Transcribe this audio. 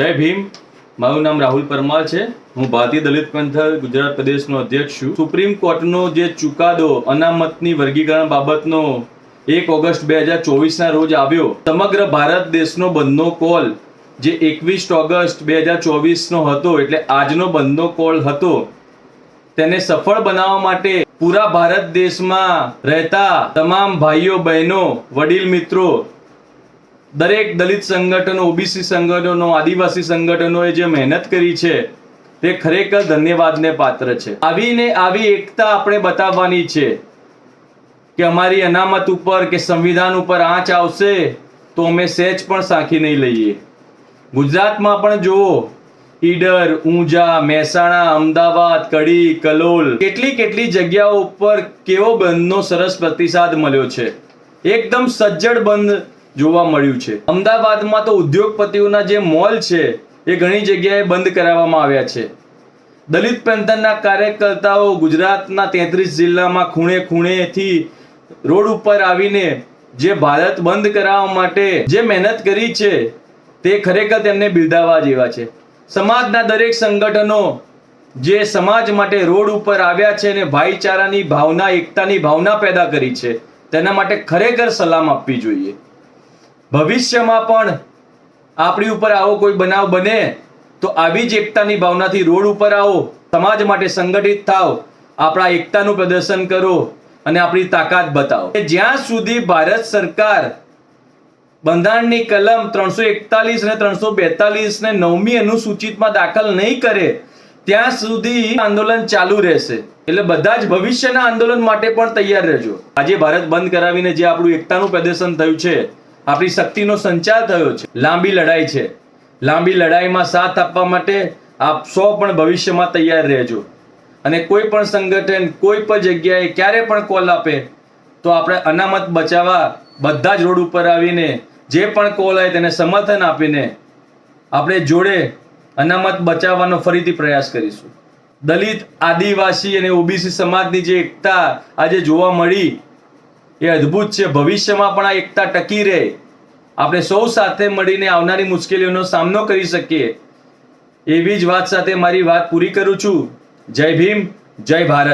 જય ભીમ. મારું નામ રાહુલ પરમાર છે. હું ભારતીય દલિત પંથલ ગુજરાત પ્રદેશનો અધ્યક્ષ છું. સુપ્રીમ કોર્ટનો જે ચુકાદો અનામતની વર્ગીકરણ બાબતનો એક ઓગસ્ટ બે હજાર ચોવીસના રોજ આવ્યો. સમગ્ર ભારત દેશનો બંધનો કોલ જે એકવીસ ઓગસ્ટ બે હજાર ચોવીસનો હતો, એટલે આજનો બંધનો કોલ હતો, તેને સફળ બનાવવા માટે પૂરા ભારત દેશમાં રહેતા તમામ ભાઈઓ, બહેનો, વડીલ મિત્રો દરેક દલિત સંગઠનો, ઓબીસી સંગઠનો, આદિવાસી સંગઠનોએ જે મહેનત કરી છે, તે ખરેખર ધન્યવાદને પાત્ર છે. આવીને આવી એકતા આપણે બતાવવાની છે કે અમારી અનામત ઉપર કે સંવિધાન ઉપર આંચ આવશે તો અમે સહેજ પણ સાંખી નહીં લઈએ. ગુજરાતમાં પણ જુઓ, ઈડર, ઊંઝા, મહેસાણા, અમદાવાદ, કડી, કલોલ, કેટલી કેટલી જગ્યાઓ ઉપર કેવો બંધનો સરસ પ્રતિસાદ મળ્યો છે. એકદમ સજ્જડ બંધ જોવા મળ્યું છે. અમદાવાદમાં તો ઉદ્યોગપતિઓના જે મોલ છે, એ ઘણી જગ્યાએ બંધ કરાવવામાં આવ્યા છે. દલિત પેન્થરના કાર્યકર્તાઓ ગુજરાતના તેત્રીસ જિલ્લામાં ખૂણે ખૂણેથી રોડ ઉપર આવીને જે ભારત બંધ કરાવવા માટે જે મહેનત કરી છે, તે ખરેખર તેમને બિરદાવવા જેવા છે. સમાજના દરેક સંગઠનો જે સમાજ માટે રોડ ઉપર આવ્યા છે અને ભાઈચારાની ભાવના, એકતાની ભાવના પેદા કરી છે, તેના માટે ખરેખર સલામ આપવી જોઈએ. ભવિષ્યમાં પણ આપણી ઉપર આવો કોઈ બનાવ બને, તો આવી જ એકતાની ભાવનાથી રોડ ઉપર આવો, સમાજ માટે સંગઠિત થાવ આપણા એકતાનું પ્રદર્શન કરો અને આપણી તાકાત બતાવો. જ્યાં સુધી ભારત સરકાર બંધારણની કલમ ત્રણસો એકતાલીસ અને ત્રણસો બેતાલીસ ને નવમી અનુસૂચિતમાં દાખલ નહીં કરે, ત્યાં સુધી આંદોલન ચાલુ રહેશે. એટલે બધા જ ભવિષ્યના આંદોલન માટે પણ તૈયાર રહેજો. આજે ભારત બંધ કરાવીને જે આપણું એકતાનું પ્રદર્શન થયું છે આપણી શક્તિનો સંચાર થયો છે. લાંબી લડાઈ છે. લાંબી લડાઈમાં સાથ આપવા માટે આપ સૌ પણ ભવિષ્યમાં તૈયાર રહેજો. અને કોઈ પણ સંગઠન, કોઈ પણ જગ્યાએ ક્યારે પણ કોલ આપે, તો આપણે અનામત બચાવવા બધા જ રોડ ઉપર આવીને જે પણ કોલ આવે તેને સમર્થન આપીને આપણે જોડે અનામત બચાવવાનો ફરીથી પ્રયાસ કરીશું. દલિત, આદિવાસી અને ઓબીસી સમાજની જે એકતા આજે જોવા મળી એ અદ્ભુત છે. ભવિષ્યમાં પણ આ એકતા ટકી રહે. આપણે સૌ સાથે મળીને આવનારી મુશ્કેલીઓનો સામનો કરી શકીએ. એવી જ વાત સાથે મારી વાત પૂરી કરું છું. જય ભીમ, જય ભારત.